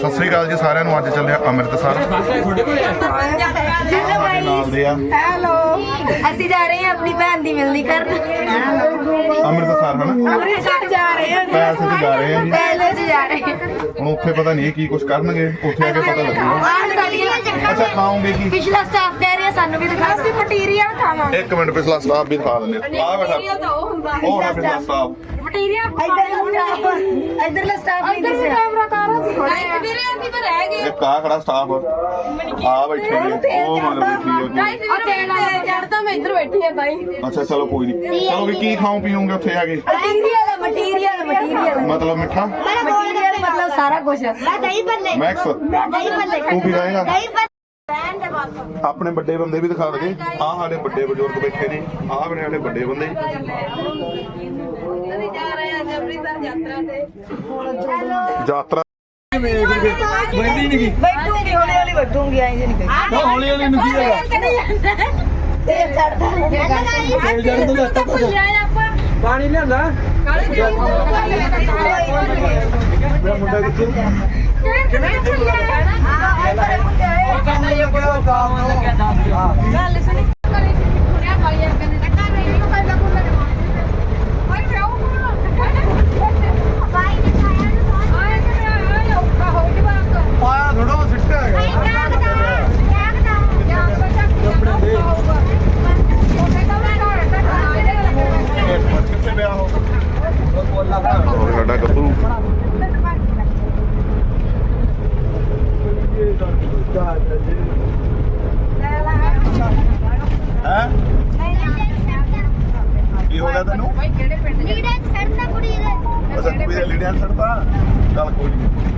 ਸਤਿ ਸ੍ਰੀ ਅਕਾਲ ਜੀ ਸਾਰਿਆਂ ਨੂੰ ਅੱਜ ਚੱਲਿਆ ਅੰਮ੍ਰਿਤਸਰ। ਹੈਲੋ ਨਾਲ ਦੇ ਆ ਹੈਲੋ ਅਸੀਂ ਜਾ ਰਹੇ ਹਾਂ ਆਪਣੀ ਭੈਣ ਦੀ ਮਿਲਣੀ ਕਰਨ। ਅੰਮ੍ਰਿਤਸਰ ਹਨਾ? ਅੰਮ੍ਰਿਤਸਰ ਜਾ ਰਹੇ ਹਾਂ। ਪੈਲਸ 'ਚ ਜਾ ਰਹੇ ਆ ਜੀ ਪਹਿਲੇ ਚ ਜਾ ਰਹੇ ਹਾਂ। ਹੁਣ ਉੱਥੇ ਪਤਾ ਨਹੀਂ ਕੀ ਕੁਝ ਕਰਨਗੇ ਉੱਥੇ ਆ ਕੇ ਪਤਾ ਲੱਗੂਗਾ। ਆਹ ਸਾਡੀਆਂ ਅੱਛਾ ਖਾਓਗੇ ਕੀ? ਪਿਛਲਾ ਸਟਾਫ ਕਹਿ ਰਿਹਾ ਸਾਨੂੰ ਵੀ ਦਿਖਾ। ਅਸੀਂ ਮਟੀਰੀਅਲ ਖਾਵਾਂਗੇ। ਇੱਕ ਮਿੰਟ ਪਿਛਲਾ ਸਟਾਫ ਵੀ ਦਿਖਾ ਦਿੰਦੇ ਆ ਬੈਠਾ। ਤਾਂ ਉਹ ਹੁੰਦਾ। ਉਹ ਹੈ ਪਿਛਲਾ ਸਟਾਫ ਮਟੀਰੀਅਲ ਇਧਰਲਾ ਸਟਾਫ ਇਧਰਲਾ ਸਟਾਫ ਨਹੀਂ ਦਿਸਿਆ। ਕੈਮਰਾ ਕਰ ਅਸੀਂ ਹੋਣੇ ਵੀਰੇ ਅਸੀਂ ਤਾਂ ਰਹਿ ਗਏ। ਇੱਕ ਆ ਖੜਾ ਸਟਾਫ ਆ ਬੈਠੇ ਨੇ। ਉਹ ਮਗਰ ਬੈਠੀ ਹੈ ਜੀ ਆ ਤੇਲ ਵਾਲਾ ਚੜਦਾ ਮੈਂ ਇੱਧਰ ਬੈਠੀ ਆ ਬਾਈ ਅੱਛਾ ਚਲੋ ਕੋਈ ਨਹੀਂ ਚਲੋ ਵੀ ਕੀ ਖਾਓ ਪੀਓਗੇ ਉੱਥੇ ਆ ਕੇ ਮਟੀਰੀਅਲ ਮਟੀਰੀਅਲ ਮਟੀਰੀਅਲ ਮਤਲਬ ਮਿੱਠਾ? ਮਟੀਰੀਅਲ ਮਤਲਬ ਸਾਰਾ ਕੁਝ ਮੈਂ ਦਹੀਂ ਭੱਲੇ। ਮੈਕਸ ਦਹੀਂ ਭੱਲੇ। ਤੂੰ ਕੀ ਖਾਏਗਾ ਦਹੀਂ ਭੱਲੇ। ਆਪਣੇ ਵੱਡੇ ਬੰਦੇ ਵੀ ਦਿਖਾ ਦਗੇ ਆਹ ਸਾਡੇ ਵੱਡੇ ਬਜ਼ੁਰਗ ਬੈਠੇ ਨੇ। ਆਹ ਬਣੇ ਸਾਡੇ ਵੱਡੇ ਬੰਦੇ। ਜਾ ਰਹੇ ਆ ਅੰਮ੍ਰਿਤਸਰ ਯਾਤਰਾ ਤੇ। ਯਾਤਰਾ ਬੈਠੂਗੀ। ਹੌਲੀ ਹੌਲੀ ਬੈਠੂਗੀ ਆਈ ਨਹੀਂ ਬੈਠ ਹੌਲੀ ਹੌਲੀ ਨੂੰ ਕੀ ਹੈਗਾ ਤੇ ਚੜਦਾ ਤੇਲ ਜੜ ਤੋਂ ਲੱਤਾਂ ਆਪਾਂ। ਪਾਣੀ ਲਿਆਂਦਾ? ਮੇਰਾ ਮੁੰਡਾ ਕਿੱਥੇ ਕਿਵੇਂ ਚੱਲਿਆ ਆ ਇੱਧਰ ਮੁੰਡੇ ਆਏ ਕਹਿੰਦਾ ਇਹ ਕੋਈ ਕੰਮ ਲੱਗਿਆ ਦੱਸ ਹਾਂ ਗੱਲ ਸੁਣੀ ਕਰੀ ਸੀ ਸੁਣਿਆ ਬਾਈ ਆ ਕਹਿੰਦੇ ਨਾ ਕਰ ਰਹੀ ਨੂੰ ਪਹਿਲਾਂ ਕੋਲ ਲਗਵਾ ਓਏ ਫਿਆਉ ਬਾਈ ਨੇ ਖਾਇਆ ਨੂੰ ਆਏ ਕਿ ਆਏ ਔਖਾ ਹੋ ਗਿਆ ਬਾਕ ਪਾਇਆ ਥੋੜਾ ਸਿੱਟਾ ਹੈਗਾ ਕੱਪੜੇ ਦੇ ਕਿੱਥੇ ਪਿਆ ਉਹ ਬੋਲਾ ਭਰਾ ਹੋਰ ਸਾਡਾ ਗੱਭਰੂ। ਹੈ? ਕੀ ਹੋ ਗਿਆ ਤੈਨੂੰ? ਅੱਛਾ ਕੁੜੀ ਦੇ ਲੀਡਰ ਛੱਡਤਾ ਚੱਲ ਕੋਈ ਨਹੀਂ